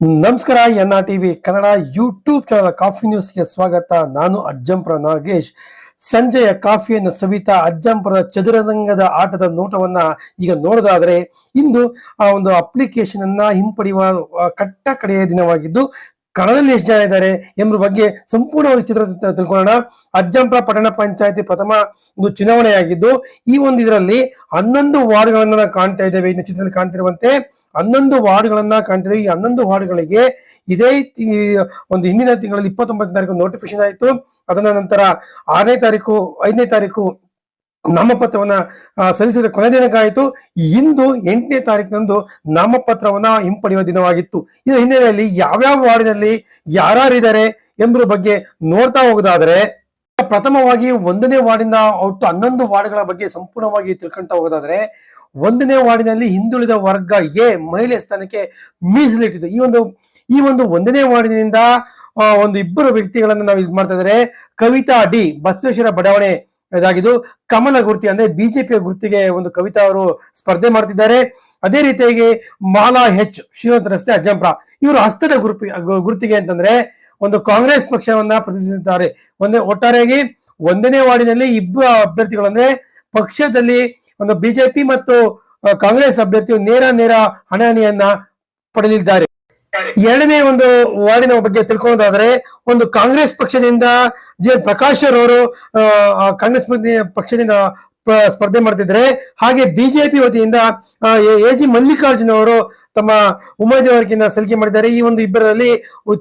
ನಮಸ್ಕಾರ N R TV Kannada YouTube channel coffee ನ್ಯೂಸ್ಗೆ ಸ್ವಾಗತ. ನಾನು ಅಜ್ಜಂಪುರ ನಾಗೇಶ್. ಸಂಜೆಯ ಕಾಫಿಯನ್ನು ಸವಿತಾ ಅಜ್ಜಂಪುರ ಚದುರಂಗದ ಆಟದ ನೋಟವನ್ನ ಈಗ ನೋಡೋದಾದರೆ, ಇಂದು ಆ ಒಂದು ಅಪ್ಲಿಕೇಶನ್ ಅನ್ನ ಹಿಂಪಡೆಯುವ ಕಟ್ಟ ಕಡೆಯ ದಿನವಾಗಿದ್ದು ಕಣದಲ್ಲಿ ಎಷ್ಟು ಜನ ಇದ್ದಾರೆ ಎಂಬ ಬಗ್ಗೆ ಸಂಪೂರ್ಣವಾಗಿ ಚಿತ್ರ ತಿಳ್ಕೊಳ್ಳೋಣ. ಅಜ್ಜಂಪುರ ಪಟ್ಟಣ ಪಂಚಾಯತಿ ಪ್ರಥಮ ಒಂದು ಚುನಾವಣೆಯಾಗಿದ್ದು, ಈ ಒಂದು ಇದರಲ್ಲಿ ಹನ್ನೊಂದು ವಾರ್ಡ್ಗಳನ್ನ ಕಾಣ್ತಾ ಇದ್ದೇವೆ. ಇನ್ನು ಚಿತ್ರದಲ್ಲಿ ಕಾಣ್ತಿರುವಂತೆ ಹನ್ನೊಂದು ವಾರ್ಡ್ಗಳನ್ನ ಕಾಣ್ತಿದ್ದೇವೆ ಈ ಹನ್ನೊಂದು ವಾರ್ಡ್ಗಳಿಗೆ ಇದೇ ಒಂದು ಹಿಂದಿನ ತಿಂಗಳಲ್ಲಿ ಇಪ್ಪತ್ತೊಂಬತ್ತು ತಾರೀಕು ನೋಟಿಫಿಕೇಶನ್ ಆಯಿತು. ಅದನ್ನ ನಂತರ ಆರನೇ ತಾರೀಕು, ಐದನೇ ತಾರೀಕು ನಾಮಪತ್ರವನ್ನ ಸಲ್ಲಿಸಿದ ಕೊನೆ ದಿನಕ್ಕಾಯಿತು. ಇಂದು ಎಂಟನೇ ತಾರೀಕಿನಂದು ನಾಮಪತ್ರವನ್ನ ಹಿಂಪಡೆಯುವ ದಿನವಾಗಿತ್ತು. ಇದರ ಹಿನ್ನೆಲೆಯಲ್ಲಿ ಯಾವ್ಯಾವ ವಾರ್ಡಿನಲ್ಲಿ ಯಾರ್ಯಾರಿದ್ದಾರೆ ಎಂಬುದ್ರ ಬಗ್ಗೆ ನೋಡ್ತಾ ಹೋಗೋದಾದ್ರೆ, ಪ್ರಥಮವಾಗಿ ಒಂದನೇ ವಾರ್ಡಿನ ಒಟ್ಟು ಹನ್ನೊಂದು ವಾರ್ಡ್ಗಳ ಬಗ್ಗೆ ಸಂಪೂರ್ಣವಾಗಿ ತಿಳ್ಕೊಂತ ಹೋಗೋದಾದ್ರೆ, ಒಂದನೇ ವಾರ್ಡಿನಲ್ಲಿ ಹಿಂದುಳಿದ ವರ್ಗ ಎ ಮಹಿಳೆ ಸ್ಥಾನಕ್ಕೆ ಮೀಸಲಿಟ್ಟಿದ್ದು. ಈ ಒಂದು ಈ ಒಂದು ಒಂದನೇ ವಾರ್ಡಿನಿಂದ ಒಂದು ಇಬ್ಬರು ವ್ಯಕ್ತಿಗಳನ್ನ ನಾವು ಇದು ಮಾಡ್ತಾ ಇದ್ದಾರೆ ಕವಿತಾ ಡಿ ಬಸವೇಶ್ವರ ಬಡಾವಣೆ ಇದಾಗಿದ್ದು ಕಮಲ ಗುರ್ತಿ ಅಂದ್ರೆ ಬಿಜೆಪಿಯ ಗುರ್ತಿಗೆ ಒಂದು ಕವಿತಾ ಅವರು ಸ್ಪರ್ಧೆ ಮಾಡ್ತಿದ್ದಾರೆ. ಅದೇ ರೀತಿಯಾಗಿ ಮಾಲಾ ಹೆಚ್ ಶ್ರೀಮಂತ ರಸ್ತೆ ಅಜ್ಜಂಪುರ ಇವರು ಹಸ್ತದ ಗುರುಪಿ ಗುರುತಿಗೆ ಅಂತಂದ್ರೆ ಒಂದು ಕಾಂಗ್ರೆಸ್ ಪಕ್ಷವನ್ನ ಪ್ರತಿನಿಧಿಸಿದ್ದಾರೆ. ಒಂದೇ ಒಟ್ಟಾರೆಯಾಗಿ ಒಂದನೇ ವಾರ್ಡಿನಲ್ಲಿ ಇಬ್ಬರು ಅಭ್ಯರ್ಥಿಗಳಂದ್ರೆ ಪಕ್ಷದಲ್ಲಿ ಒಂದು ಬಿಜೆಪಿ ಮತ್ತು ಕಾಂಗ್ರೆಸ್ ಅಭ್ಯರ್ಥಿಯು ನೇರ ನೇರ ಹಣಹಣಿಯನ್ನ ಪಡೆದಿದ್ದಾರೆ. ಎರಡನೇ ಒಂದು ವಾರ್ಡಿನ ಬಗ್ಗೆ ತಿಳ್ಕೊಳ್ಳೋದಾದ್ರೆ, ಒಂದು ಕಾಂಗ್ರೆಸ್ ಪಕ್ಷದಿಂದ ಜೆ ಪ್ರಕಾಶ್ ಅವರು ಕಾಂಗ್ರೆಸ್ ಪಕ್ಷದಿಂದ ಸ್ಪರ್ಧೆ ಮಾಡ್ತಿದ್ರೆ, ಹಾಗೆ ಬಿಜೆಪಿ ವತಿಯಿಂದ ಎ ಜಿ ಮಲ್ಲಿಕಾರ್ಜುನ್ ಅವರು ತಮ್ಮ ಉಮೇದುವಾರಿಕೆಯನ್ನ ಸಲ್ಲಿಕೆ ಮಾಡಿದ್ದಾರೆ. ಈ ಒಂದು ಇಬ್ಬರಲ್ಲಿ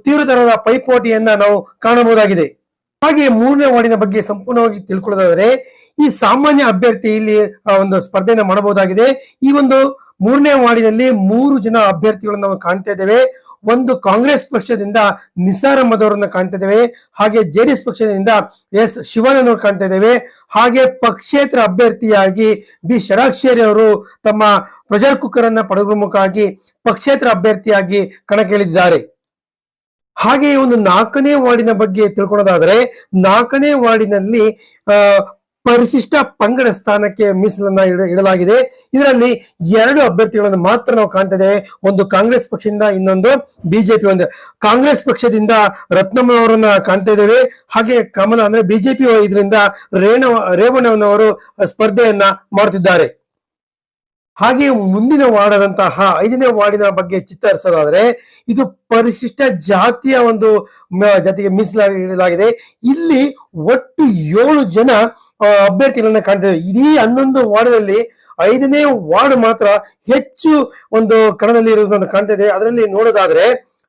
ತೀವ್ರತರದ ಪೈಪೋಟಿಯನ್ನ ನಾವು ಕಾಣಬಹುದಾಗಿದೆ. ಹಾಗೆ ಮೂರನೇ ವಾರ್ಡಿನ ಬಗ್ಗೆ ಸಂಪೂರ್ಣವಾಗಿ ತಿಳ್ಕೊಳ್ಳೋದಾದ್ರೆ, ಈ ಸಾಮಾನ್ಯ ಅಭ್ಯರ್ಥಿ ಇಲ್ಲಿ ಒಂದು ಸ್ಪರ್ಧೆಯನ್ನ ಮಾಡಬಹುದಾಗಿದೆ. ಈ ಒಂದು ಮೂರನೇ ವಾರ್ಡಿನಲ್ಲಿ ಮೂರು ಜನ ಅಭ್ಯರ್ಥಿಗಳನ್ನು ನಾವು ಕಾಣ್ತಾ ಇದ್ದೇವೆ. ಒಂದು ಕಾಂಗ್ರೆಸ್ ಪಕ್ಷದಿಂದ ನಿಸಾರ್ ಅಹಮದ್ ಕಾಣ್ತಾ ಇದ್ದೇವೆ. ಹಾಗೆ ಜೆಡಿಎಸ್ ಪಕ್ಷದಿಂದ ಎಸ್ ಶಿವಾನಂದ್ ಅವರು ಕಾಣ್ತಾ ಇದ್ದೇವೆ. ಹಾಗೆ ಪಕ್ಷೇತರ ಅಭ್ಯರ್ಥಿಯಾಗಿ ಬಿ ಶರಾಕ್ಷೇರಿ ಅವರು ತಮ್ಮ ಪ್ರೆಷರ್ ಕುಕ್ಕರ್ ಅನ್ನ ಪಡೆದುಮುಖವಾಗಿ ಪಕ್ಷೇತರ ಅಭ್ಯರ್ಥಿಯಾಗಿ ಕಣಕ್ಕಿಳಿದಿದ್ದಾರೆ. ಹಾಗೆ ಒಂದು ನಾಲ್ಕನೇ ವಾರ್ಡಿನ ಬಗ್ಗೆ ತಿಳ್ಕೊಳ್ಳೋದಾದ್ರೆ ನಾಲ್ಕನೇ ವಾರ್ಡಿನಲ್ಲಿ ಪರಿಶಿಷ್ಟ ಪಂಗಡ ಸ್ಥಾನಕ್ಕೆ ಮೀಸಲನ್ನ ಇಡ- ಇಡಲಾಗಿದೆ. ಇದರಲ್ಲಿ ಎರಡು ಅಭ್ಯರ್ಥಿಗಳನ್ನು ಮಾತ್ರ ನಾವು ಕಾಣ್ತಾ ಇದ್ದೇವೆ ಒಂದು ಕಾಂಗ್ರೆಸ್ ಪಕ್ಷದಿಂದ ಇನ್ನೊಂದು ಬಿಜೆಪಿ ಒಂದು. ಕಾಂಗ್ರೆಸ್ ಪಕ್ಷದಿಂದ ರತ್ನಮ್ಮ ಅವರನ್ನ ಕಾಣ್ತಾ ಇದ್ದೇವೆ. ಹಾಗೆ ಕಮಲ ಅಂದ್ರೆ ಬಿಜೆಪಿ ಇದರಿಂದ ರೇಣ ರೇವಣ್ಣನವರು ಸ್ಪರ್ಧೆಯನ್ನ ಮಾಡ್ತಿದ್ದಾರೆ ಹಾಗೆ ಮುಂದಿನ ವಾರ್ಡಾದಂತಹ ಐದನೇ ವಾರ್ಡಿನ ಬಗ್ಗೆ ಚಿತ್ತರಿಸೋದಾದ್ರೆ, ಇದು ಪರಿಶಿಷ್ಟ ಜಾತಿಯ ಒಂದು ಜಾತಿಗೆ ಮೀಸಲಾಗಿಡಲಾಗಿದೆ. ಇಲ್ಲಿ ಒಟ್ಟು ಏಳು ಜನ ಅಭ್ಯರ್ಥಿಗಳನ್ನು ಕಾಣ್ತೇವೆ ಇಡೀ ಹನ್ನೊಂದು ವಾರ್ಡ್ನಲ್ಲಿ ಐದನೇ ವಾರ್ಡ್ ಮಾತ್ರ ಹೆಚ್ಚು ಒಂದು ಕಣದಲ್ಲಿ ಇರುವುದನ್ನು ಕಾಣ್ತಿದೆ. ಅದರಲ್ಲಿ ನೋಡೋದಾದ್ರೆ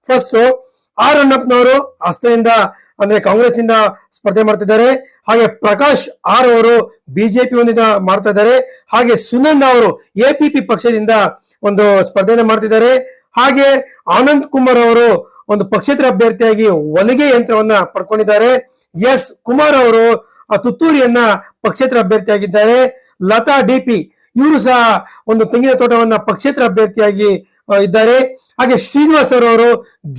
ಫಸ್ಟ್ ಆರ್ ಅಣ್ಣಪ್ಪನವರು ಹಸ್ತದಿಂದ ಅಂದ್ರೆ ಕಾಂಗ್ರೆಸ್ನಿಂದ ಸ್ಪರ್ಧೆ ಮಾಡ್ತಿದ್ದಾರೆ. ಹಾಗೆ ಪ್ರಕಾಶ್ ಆರ್ ಅವರು ಬಿಜೆಪಿ ಒಂದಿನ ಮಾಡ್ತಾ ಇದ್ದಾರೆ. ಹಾಗೆ ಸುನಂದ್ ಅವರು ಎಪಿಪಿ ಪಕ್ಷದಿಂದ ಒಂದು ಸ್ಪರ್ಧೆಯನ್ನು ಮಾಡ್ತಿದ್ದಾರೆ. ಹಾಗೆ ಆನಂದ್ ಕುಮಾರ್ ಅವರು ಒಂದು ಪಕ್ಷೇತರ ಅಭ್ಯರ್ಥಿಯಾಗಿ ಒಲಿಗೆ ಯಂತ್ರವನ್ನ ಪಡ್ಕೊಂಡಿದ್ದಾರೆ. ಎಸ್ ಕುಮಾರ್ ಅವರು ಆ ತುತ್ತೂರಿಯನ್ನ ಪಕ್ಷೇತರ ಅಭ್ಯರ್ಥಿಯಾಗಿದ್ದಾರೆ. ಲತಾ ಡಿಪಿ ಇವರು ಸಹ ಒಂದು ತೆಂಗಿನ ತೋಟವನ್ನ ಪಕ್ಷೇತರ ಅಭ್ಯರ್ಥಿಯಾಗಿ ಇದ್ದಾರೆ. ಹಾಗೆ ಶ್ರೀನಿವಾಸ್ ಅವರು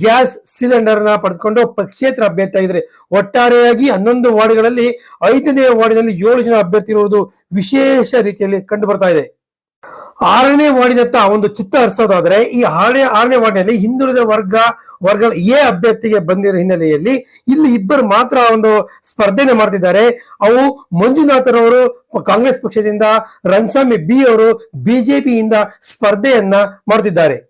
ಗ್ಯಾಸ್ ಸಿಲಿಂಡರ್ನ ಪಡೆದುಕೊಂಡು ಪಕ್ಷೇತರ ಅಭ್ಯರ್ಥಿ ಆಗಿದ್ದಾರೆ. ಒಟ್ಟಾರೆಯಾಗಿ ಹನ್ನೊಂದು ವಾರ್ಡ್ಗಳಲ್ಲಿ, ಐದನೇ ವಾರ್ಡ್ನಲ್ಲಿ ಏಳು ಜನ ಅಭ್ಯರ್ಥಿ ಇರುವುದು ವಿಶೇಷ ರೀತಿಯಲ್ಲಿ ಕಂಡು ಬರ್ತಾ ಇದೆ. ಆರನೇ ವಾರ್ಡಿನತ್ತ ಒಂದು ಚಿತ್ತ ಹರಿಸೋದಾದ್ರೆ, ಈ ಆರನೇ ಆರನೇ ವಾರ್ಡಿನಲ್ಲಿ ಹಿಂದುಳಿದ ವರ್ಗ, ವರ್ಗಗಳ ಎ ಅಭ್ಯರ್ಥಿಗೆ ಬಂದಿರೋ ಹಿನ್ನೆಲೆಯಲ್ಲಿ ಇಲ್ಲಿ ಇಬ್ಬರು ಮಾತ್ರ ಒಂದು ಸ್ಪರ್ಧೆನೆ ಮಾಡ್ತಿದ್ದಾರೆ. ಅವು ಮಂಜುನಾಥರವರು ಕಾಂಗ್ರೆಸ್ ಪಕ್ಷದಿಂದ ರಂಗಸ್ವಾಮಿ ಬಿ ಅವರು, ಬಿಜೆಪಿಯಿಂದ ಸ್ಪರ್ಧೆಯನ್ನ ಮಾಡ್ತಿದ್ದಾರೆ.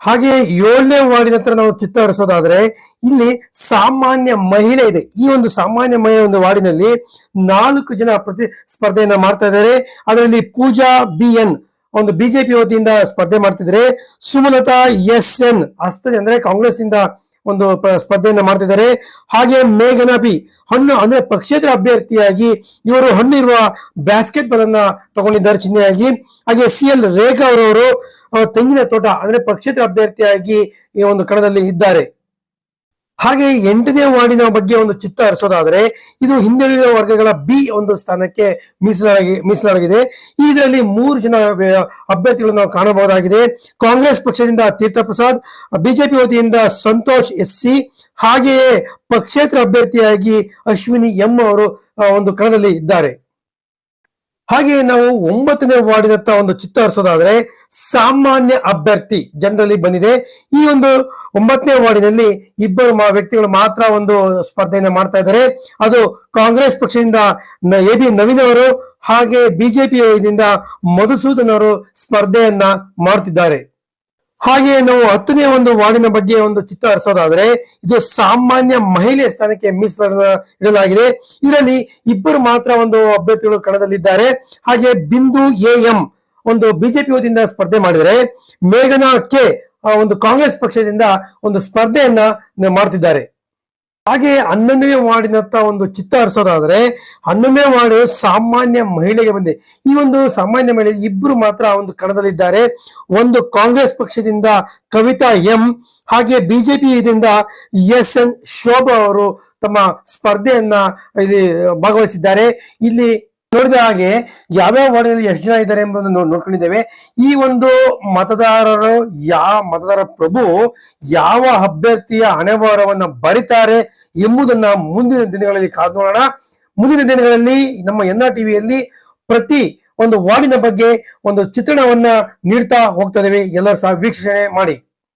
ಹಾಗೆ ಏಳನೇ ವಾರ್ಡಿನ ಹತ್ರ ನಾವು ಚಿತ್ತ ಹರಿಸೋದಾದ್ರೆ ಇಲ್ಲಿ ಸಾಮಾನ್ಯ ಮಹಿಳೆ ಇದೆ. ಈ ಒಂದು ಸಾಮಾನ್ಯ ಮಹಿಳೆ ಒಂದು ವಾರ್ಡಿನಲ್ಲಿ ನಾಲ್ಕು ಜನ ಪ್ರತಿ ಸ್ಪರ್ಧೆಯನ್ನ ಮಾಡ್ತಾ ಇದ್ದಾರೆ. ಅದರಲ್ಲಿ ಪೂಜಾ ಬಿ ಎನ್ ಒಂದು ಬಿಜೆಪಿ ವತಿಯಿಂದ ಸ್ಪರ್ಧೆ ಮಾಡ್ತಿದ್ರೆ ಸುಮಲತಾ ಎಸ್ ಎನ್ ಅಂದ್ರೆ ಕಾಂಗ್ರೆಸ್ ಇಂದ ಒಂದು ಸ್ಪರ್ಧೆಯನ್ನ ಮಾಡ್ತಿದ್ದಾರೆ. ಹಾಗೆ ಮೇಘನಾ ಬಿ, ಹಣ್ಣು ಅಂದ್ರೆ ಪಕ್ಷೇತರ ಅಭ್ಯರ್ಥಿಯಾಗಿ ಇವರು ಹಣ್ಣಿರುವ ಬ್ಯಾಸ್ಕೆಟ್ ಬಾಲ್ ಅನ್ನ ತಗೊಂಡಿದ್ದಾರೆ ಚಿಹ್ನೆಯಾಗಿ ಹಾಗೆ ಸಿ ಎಲ್ ರೇಖಾ ಅವರವರು ತೆಂಗಿನ ತೋಟ ಅಂದ್ರೆ ಪಕ್ಷೇತರ ಅಭ್ಯರ್ಥಿಯಾಗಿ ಈ ಒಂದು ಕಣದಲ್ಲಿ ಇದ್ದಾರೆ. ಹಾಗೆ ಎಂಟನೇ ವಾರ್ಡಿನ ಬಗ್ಗೆ ಒಂದು ಚಿತ್ತ ಹರಿಸೋದಾದ್ರೆ, ಇದು ಹಿಂದುಳಿದ ವರ್ಗಗಳ ಬಿ ಒಂದು ಸ್ಥಾನಕ್ಕೆ ಮೀಸಲಾಗಿ, ಮೀಸಲಾಗಿದೆ. ಇದರಲ್ಲಿ ಮೂರು ಜನ ಅಭ್ಯರ್ಥಿಗಳನ್ನು ನಾವು ಕಾಣಬಹುದಾಗಿದೆ. ಕಾಂಗ್ರೆಸ್ ಪಕ್ಷದಿಂದ ತೀರ್ಥ ಪ್ರಸಾದ್ ಬಿಜೆಪಿ ವತಿಯಿಂದ ಸಂತೋಷ್ ಎಸ್ ಸಿ, ಹಾಗೆಯೇ ಪಕ್ಷೇತರ ಅಭ್ಯರ್ಥಿಯಾಗಿ ಅಶ್ವಿನಿ ಎಂ ಅವರು ಒಂದು ಕಣದಲ್ಲಿ ಇದ್ದಾರೆ ಹಾಗೆ ನಾವು ಒಂಬತ್ತನೇ ವಾರ್ಡಿನತ್ತ ಒಂದು ಚಿತ್ತ ಹರಿಸೋದಾದ್ರೆ ಸಾಮಾನ್ಯ ಅಭ್ಯರ್ಥಿ ಜನರಲ್ಲಿ ಬಂದಿದೆ. ಈ ಒಂದು ಒಂಬತ್ತನೇ ವಾರ್ಡಿನಲ್ಲಿ ಇಬ್ಬರು ವ್ಯಕ್ತಿಗಳು ಮಾತ್ರ ಒಂದು ಸ್ಪರ್ಧೆಯನ್ನು ಮಾಡ್ತಾ ಇದ್ದಾರೆ. ಅದು ಕಾಂಗ್ರೆಸ್ ಪಕ್ಷದಿಂದ ಎ ಬಿ ನವೀನ್ ಅವರು ಹಾಗೆ ಬಿಜೆಪಿ ಮಧುಸೂದನ್ ಅವರು ಸ್ಪರ್ಧೆಯನ್ನ ಮಾಡ್ತಿದ್ದಾರೆ. ಹಾಗೆ ನಾವು ಹತ್ತನೇ ಒಂದು ವಾರ್ಡಿನ ಬಗ್ಗೆ ಒಂದು ಚಿತ್ರ ಹರಿಸೋದಾದ್ರೆ, ಇದು ಸಾಮಾನ್ಯ ಮಹಿಳೆ ಸ್ಥಾನಕ್ಕೆ ಮೀಸಲನ್ನ ಇಡಲಾಗಿದೆ. ಇದರಲ್ಲಿ ಇಬ್ಬರು ಮಾತ್ರ ಒಂದು ಅಭ್ಯರ್ಥಿಗಳು ಕಣದಲ್ಲಿದ್ದಾರೆ. ಹಾಗೆ ಬಿಂದು ಎ ಎಂ ಒಂದು ಬಿಜೆಪಿ ವತಿಯಿಂದ ಸ್ಪರ್ಧೆ ಮಾಡಿದರೆ, ಮೇಘನಾ ಕೆ ಒಂದು ಕಾಂಗ್ರೆಸ್ ಪಕ್ಷದಿಂದ ಒಂದು ಸ್ಪರ್ಧೆಯನ್ನ ಮಾಡ್ತಿದ್ದಾರೆ. ಹಾಗೆ ಹನ್ನೊಂದನೇ ವಾರ್ಡಿನತ್ತ ಒಂದು ಚಿತ್ತ ಹರಿಸೋದಾದ್ರೆ, ಹನ್ನೊಂದನೇ ವಾರ್ಡ್ ಸಾಮಾನ್ಯ ಮಹಿಳೆಗೆ ಬಂದಿದೆ ಈ ಒಂದು ಸಾಮಾನ್ಯ ಮಹಿಳೆ ಇಬ್ಬರು ಮಾತ್ರ ಒಂದು ಕಣದಲ್ಲಿದ್ದಾರೆ. ಒಂದು ಕಾಂಗ್ರೆಸ್ ಪಕ್ಷದಿಂದ ಕವಿತಾ ಎಂ, ಹಾಗೆ ಬಿಜೆಪಿ ಇದರಿಂದ ಎಸ್ ಎನ್ ಶೋಭಾ ಅವರು ತಮ್ಮ ಸ್ಪರ್ಧೆಯನ್ನ ಇಲ್ಲಿ ಭಾಗವಹಿಸಿದ್ದಾರೆ. ಇಲ್ಲಿ ನೋಡಿದ ಹಾಗೆ ಯಾವ್ಯಾವ ವಾರ್ಡ್ನಲ್ಲಿ ಎಷ್ಟು ಜನ ಇದ್ದಾರೆ ಎಂಬುದನ್ನು ನೋಡ್ಕೊಂಡಿದ್ದೇವೆ. ಈ ಒಂದು ಮತದಾರರು ಯಾವ ಮತದಾರ ಪ್ರಭು ಯಾವ ಅಭ್ಯರ್ಥಿಯ ಹಣೆಬರವನ್ನ ಬರಿತಾರೆ ಎಂಬುದನ್ನ ಮುಂದಿನ ದಿನಗಳಲ್ಲಿ ಕಾದು ನೋಡೋಣ. ಮುಂದಿನ ದಿನಗಳಲ್ಲಿ ನಮ್ಮ ಎನ್ ಆರ್ ಟಿವಿಯಲ್ಲಿ ಪ್ರತಿ ಒಂದು ವಾರ್ಡಿನ ಬಗ್ಗೆ ಒಂದು ಚಿತ್ರಣವನ್ನ ನೀಡ್ತಾ ಹೋಗ್ತಾ ಇದ್ದೇವೆ. ಎಲ್ಲರೂ ಸಹ ವೀಕ್ಷಣೆ ಮಾಡಿ.